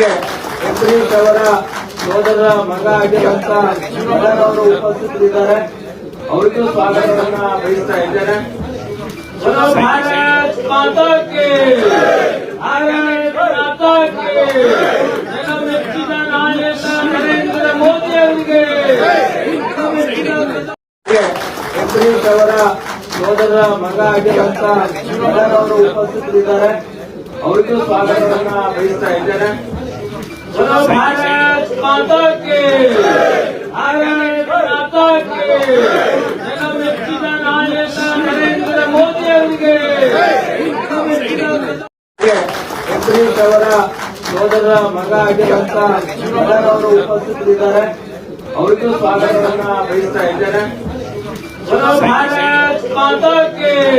ಸಭೆಗೆ ಅಂಬರೀಶ್ ಅವರ ಸೋದರ ಮಗ ಆಗಿರುವಂತ ಅವರು ಉಪಸ್ಥಿತರಿದ್ದಾರೆ. ಅವರಿಗೂ ಸ್ವಾಗತವನ್ನ ಬಯಸ್ತಾ ಇದ್ದೇನೆ. ಭಾರತ್ ನರೇಂದ್ರ ಮೋದಿ ಅವರಿಗೆ ಅವರ ಸೋದರ ಮಗ ಆಗಿರುವಂತ ಅವರು ಉಪಸ್ಥಿತರಿದ್ದಾರೆ. ಅವರಿಗೂ ಸ್ವಾಗತವನ್ನ ಬಯಸ್ತಾ ಇದ್ದೇನೆ. भारत माता की भारत माता की ಜಗಮೆಚ್ಚಿದ ನಾಯಕ ನರೇಂದ್ರ ಮೋದಿ ಅವರಿಗೆ ಅಂಬರೀಶ್ ಅವರ ಸೋದರ ಮಗ ಆಗಿರುವಂತ ಅವರು ಉಪಸ್ಥಿತರಿದ್ದಾರೆ ಅವರಿಗೂ ಸ್ವಾಗತವನ್ನ ಬಯಸ್ತಾ ಇದ್ದೇನೆ बोलो भारत माता की भारत माता की